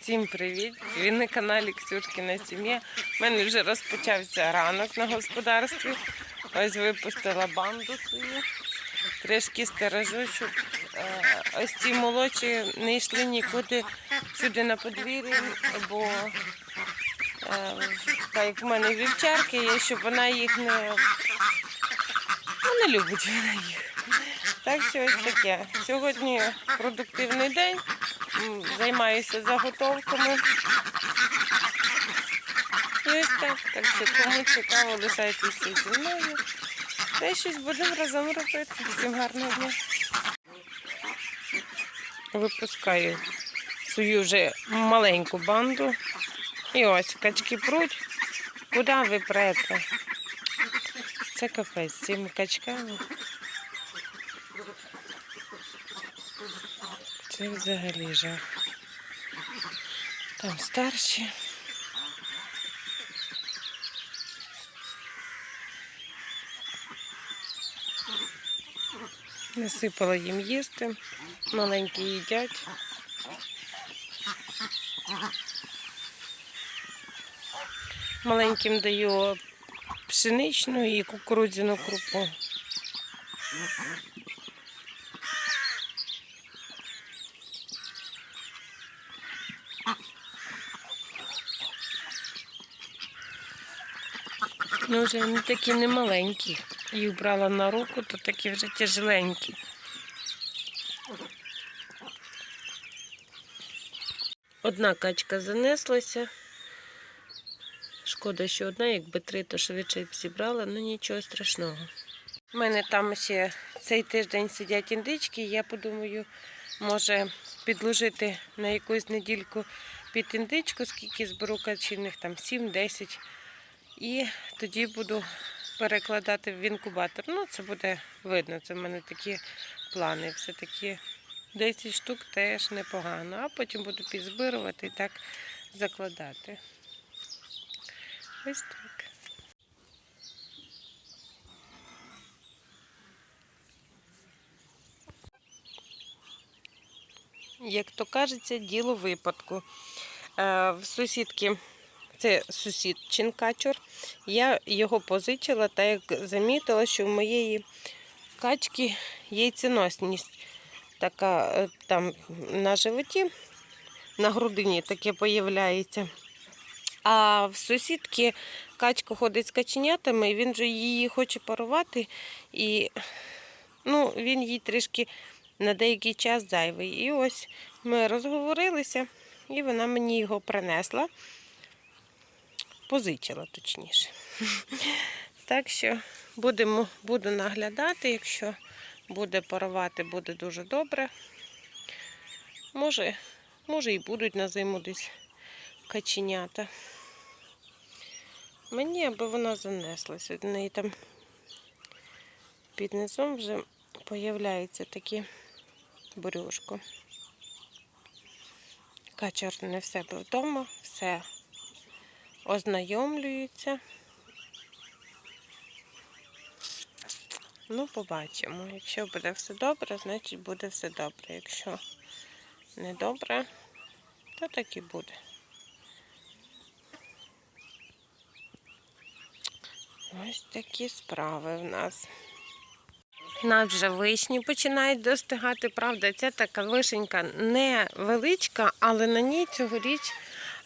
Всім привіт! Ви на каналі Ксюшкіна сім'я. У мене вже розпочався ранок на господарстві. Ось випустила банду свою. Трішки стережу, щоб е, ось ці молодші не йшли нікуди сюди на подвір'я, бо е, так як в мене вівчарки є, щоб вона їх не, ну, не любить вона їх. Так що ось таке. Сьогодні продуктивний день. Займаюся заготовками. І ось так. Так що кому цікаво, лишайтеся зі мною. Та й щось будемо разом робити. Всім гарного дня. Випускаю свою вже маленьку банду. І ось качки пруть. Куди ви прете? Це капець з цими качками. Це взагалі жах. Там старші. Насипала їм їсти. Маленькі їдять. Маленьким даю пшеничну і кукурудзяну крупу. Ну, вже вони такі не маленькі. Їх брала на руку, то такі вже тяжеленькі. Одна качка занеслася. Шкода, що одна, якби три, то швидше б зібрала, ну нічого страшного. У мене там ще цей тиждень сидять індички, я подумаю, може підложити на якусь недільку під індичку, скільки зберу качиних, там 7-10. І тоді буду перекладати в інкубатор. Ну, це буде видно, це в мене такі плани. Все-таки 10 штук теж непогано, а потім буду підзбирувати і так закладати. Ось так. Як то кажеться, діло випадку. Е, В сусідки це сусід Чинкачор. Я його позичила, та як замітила, що в моєї качки яйценосність така е, там на животі, на грудині таке появляється. А в сусідки качка ходить з каченятами, і він же її хоче парувати, і ну, він їй трішки на деякий час зайвий. І ось ми розговорилися, і вона мені його принесла позичила точніше. Так що будемо, буду наглядати, якщо буде парувати, буде дуже добре. Може, може і будуть на зиму десь каченята. Мені, аби вона занеслася. В неї там під низом вже появляється такі бурюшко. Качар не в себе вдома, все ознайомлюються. Ну, побачимо. Якщо буде все добре, значить буде все добре. Якщо не добре, то так і буде. Ось такі справи в нас. У нас вже вишні починають достигати. Правда, ця така вишенька невеличка, але на ній цьогоріч,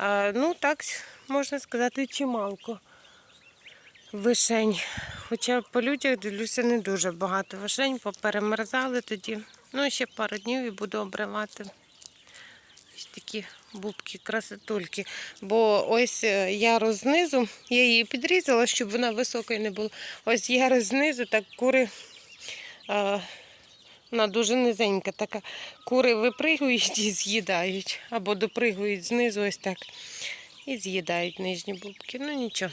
е, ну так можна сказати, чималко вишень. Хоча по людях дивлюся не дуже багато вишень, поперемерзали тоді. Ну, ще пару днів і буду обривати. Ось такі бубки, красотульки. Бо ось е, яро знизу, я її підрізала, щоб вона високою не була. Ось яро знизу, так кури. А, вона дуже низенька, така кури випригують і з'їдають. Або допригують знизу, ось так. І з'їдають нижні бубки. Ну нічого.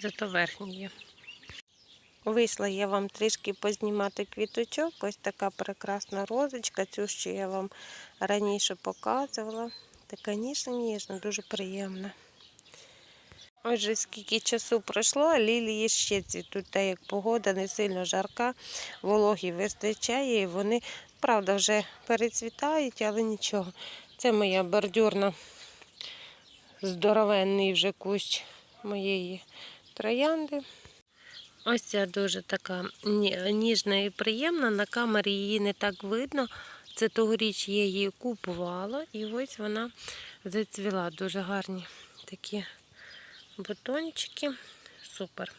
Зато верхні є. Вийшла я вам трішки познімати квіточок. Ось така прекрасна розочка, цю що я вам раніше показувала. Така ніжна-ніжна, дуже приємна. Отже, скільки часу пройшло, а лілії ще цвітуть, та як погода не сильно жарка, вологі вистачає, і вони, правда, вже перецвітають, але нічого. Це моя бордюрна, здоровенний вже кущ моєї троянди. Ось ця дуже така ніжна і приємна. На камері її не так видно. Це тогоріч я її купувала, і ось вона зацвіла. Дуже гарні такі бутончики. Супер.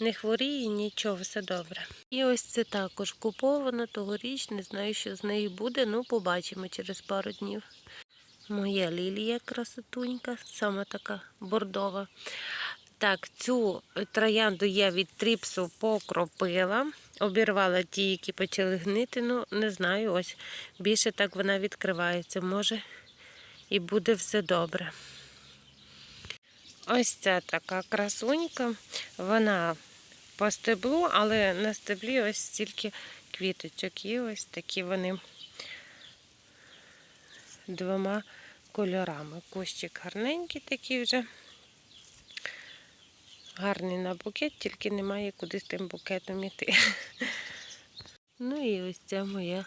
Не хворіє, нічого, все добре. І ось це також куповано тогоріч, не знаю, що з нею буде, ну побачимо через пару днів. Моя лілія красотунька, саме така бордова. Так, цю троянду я від тріпсу покропила, обірвала ті, які почали гнити. Ну, не знаю, ось більше так вона відкривається. Може, і буде все добре. Ось ця така красунька. Вона по стеблу, але на стеблі ось стільки квіточок. І ось такі вони двома кольорами. Кущик гарненький такий вже. Гарний на букет, тільки немає куди з тим букетом іти. Ну і ось ця моя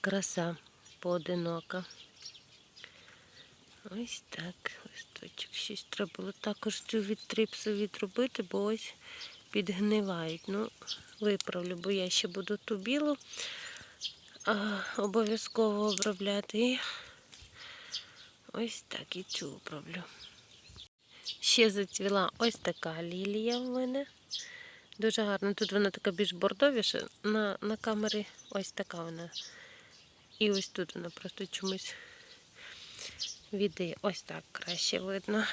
краса поодинока. Ось так, листочок. Щось треба було також цю від трипсу відробити, бо ось підгнивають. Ну, виправлю, бо я ще буду ту білу обов'язково обробляти. Ось так і цю оброблю. Ще зацвіла ось така лілія в мене. Дуже гарна. Тут вона така більш бордовіша. На, на камері ось така вона. І ось тут вона просто чомусь віде. Ось так краще видно.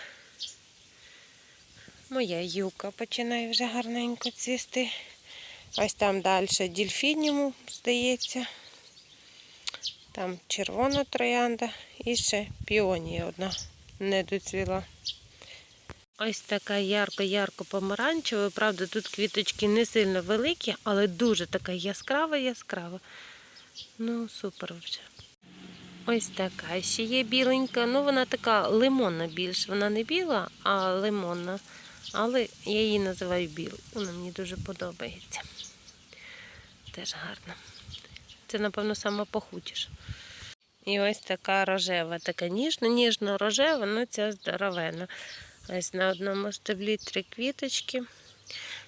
Моя юка починає вже гарненько цвісти. Ось там далі дільфініум, здається. Там червона троянда і ще піонія одна не доцвіла. Ось така ярко-ярко помаранчева. Правда, тут квіточки не сильно великі, але дуже така яскрава, яскрава. Ну, супер вже. Ось така ще є біленька. Ну, вона така лимонна більш. Вона не біла, а лимонна. Але я її називаю білою. Вона мені дуже подобається. Теж гарна. Це, напевно, сама пахучіша. І ось така рожева, така ніжна, ніжно рожева, ну ця здоровена. Ось на одному стеблі три квіточки.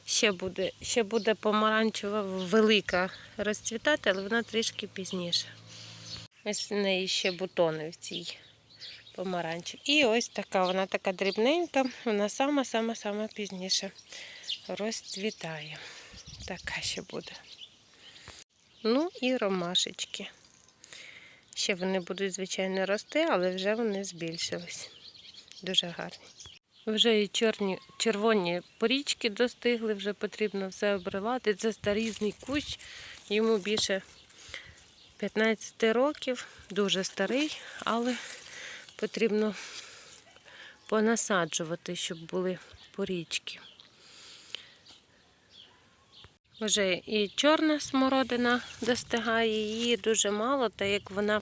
Ще буде, ще буде помаранчева велика розцвітати, але вона трішки пізніше. Ось в неї ще бутони в цій помаранчі. І ось така, вона така дрібненька, вона сама-сама-сама пізніше розцвітає. Така ще буде. Ну і ромашечки. Ще вони будуть, звичайно, рости, але вже вони збільшились. Дуже гарні. Вже і чорні, червоні порічки достигли, вже потрібно все обривати. Це старізний кущ, йому більше 15 років, дуже старий, але потрібно понасаджувати, щоб були порічки. Вже і чорна смородина достигає, її дуже мало, так як вона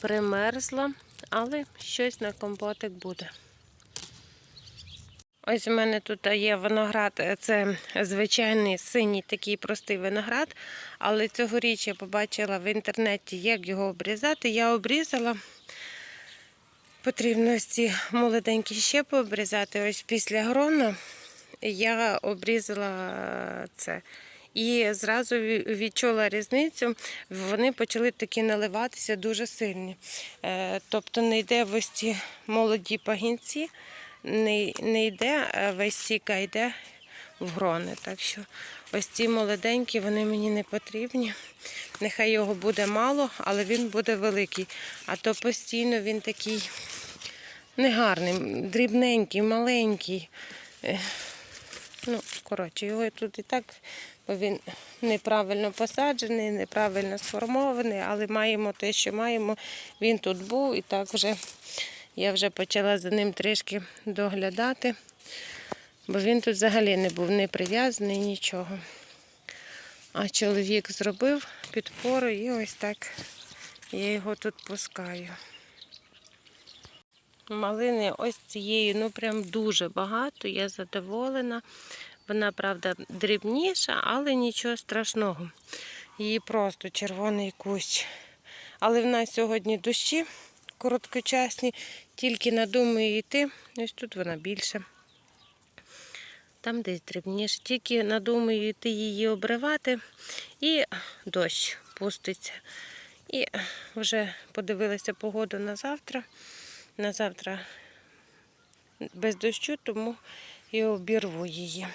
примерзла, але щось на компотик буде. Ось у мене тут є виноград, це звичайний синій такий простий виноград, але цьогоріч я побачила в інтернеті, як його обрізати. Я обрізала. Потрібно ці молоденькі ще пообрізати. Ось після грону я обрізала це. І зразу відчула різницю, вони почали такі наливатися дуже сильні. Е, Тобто не йде в ось ці молоді пагінці, не, не йде е, весь сік, а йде в грони. Так що ось ці молоденькі, вони мені не потрібні. Нехай його буде мало, але він буде великий. А то постійно він такий негарний, дрібненький, маленький. Ну, коротше, його тут і так, бо він неправильно посаджений, неправильно сформований, але маємо те, що маємо. Він тут був і так вже я вже почала за ним трішки доглядати, бо він тут взагалі не був не прив'язаний, нічого. А чоловік зробив підпору і ось так я його тут пускаю. Малини ось цією, ну прям дуже багато, я задоволена. Вона, правда, дрібніша, але нічого страшного. Її просто червоний кущ. Але в нас сьогодні дощі, короткочасні, тільки надумаю йти. Ось тут вона більше. Там десь дрібніше. Тільки надумаю йти її обривати, і дощ пуститься. І вже подивилася погоду на завтра. На завтра без дощу, тому і обірву її.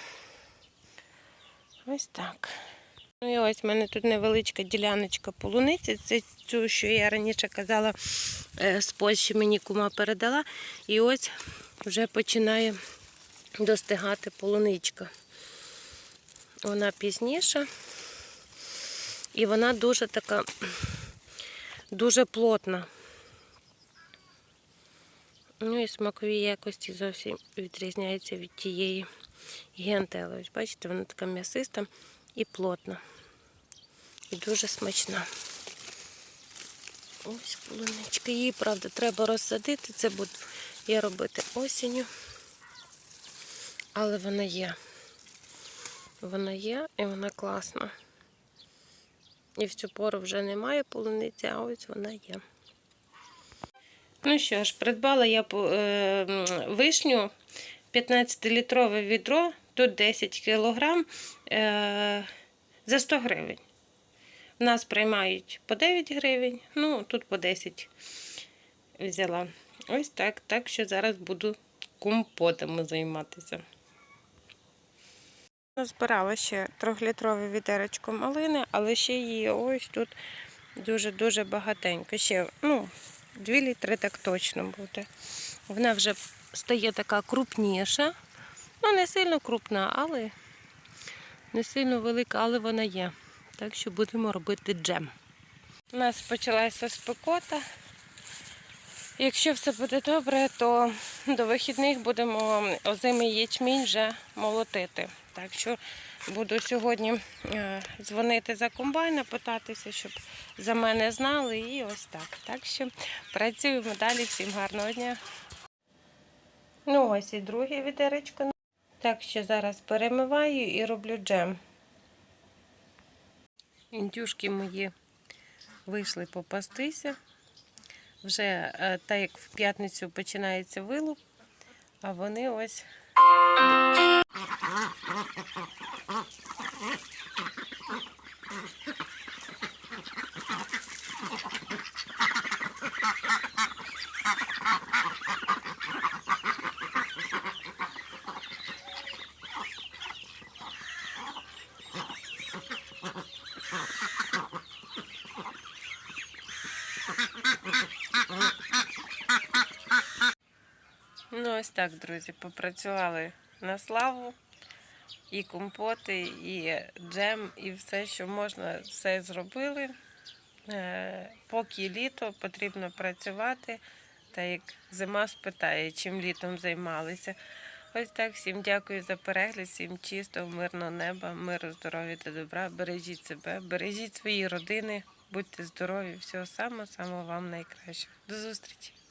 Ось так. Ну і ось в мене тут невеличка діляночка полуниці. Це цю, що я раніше казала, е, з Польщі мені кума передала. І ось вже починає достигати полуничка. Вона пізніша. І вона дуже така, дуже плотна. Ну і смакові якості зовсім відрізняються від тієї гентели. Ось бачите, вона така м'ясиста і плотна. І дуже смачна. Ось полуничка. Її, правда, треба розсадити. Це буду я робити осінню. Але вона є. Вона є і вона класна. І в цю пору вже немає полуниці, а ось вона є. Ну що ж, придбала я е, вишню 15-літрове відро, тут 10 кг е, за 100 гривень. В нас приймають по 9 гривень, ну тут по 10 взяла. Ось так. Так що зараз буду компотами займатися. Збирала ще трьохлітрове відеречко малини, але ще її ось тут дуже-дуже багатенько. Ще, ну, 2 літри так точно буде. Вона вже стає така крупніша. Ну, не сильно крупна, але не сильно велика, але вона є. Так що будемо робити джем. У нас почалася спекота. Якщо все буде добре, то до вихідних будемо озимий ячмінь вже молотити. Так що буду сьогодні е, дзвонити за комбайна, питатися, щоб за мене знали. І ось так. Так що працюємо далі. Всім гарного дня. Ну ось і друге відеречко. Так що зараз перемиваю і роблю джем. Індюшки мої вийшли попастися. Вже е, так як в п'ятницю починається вилуп, а вони ось. Ну, ось так, друзі, попрацювали на славу. І компоти, і джем, і все, що можна, все зробили. Е, Поки літо потрібно працювати, та як зима спитає, чим літом займалися. Ось так, всім дякую за перегляд, всім чистого, мирного неба, миру, здоров'я та добра. Бережіть себе, бережіть свої родини, будьте здорові, всього самого, самого вам найкращого. До зустрічі!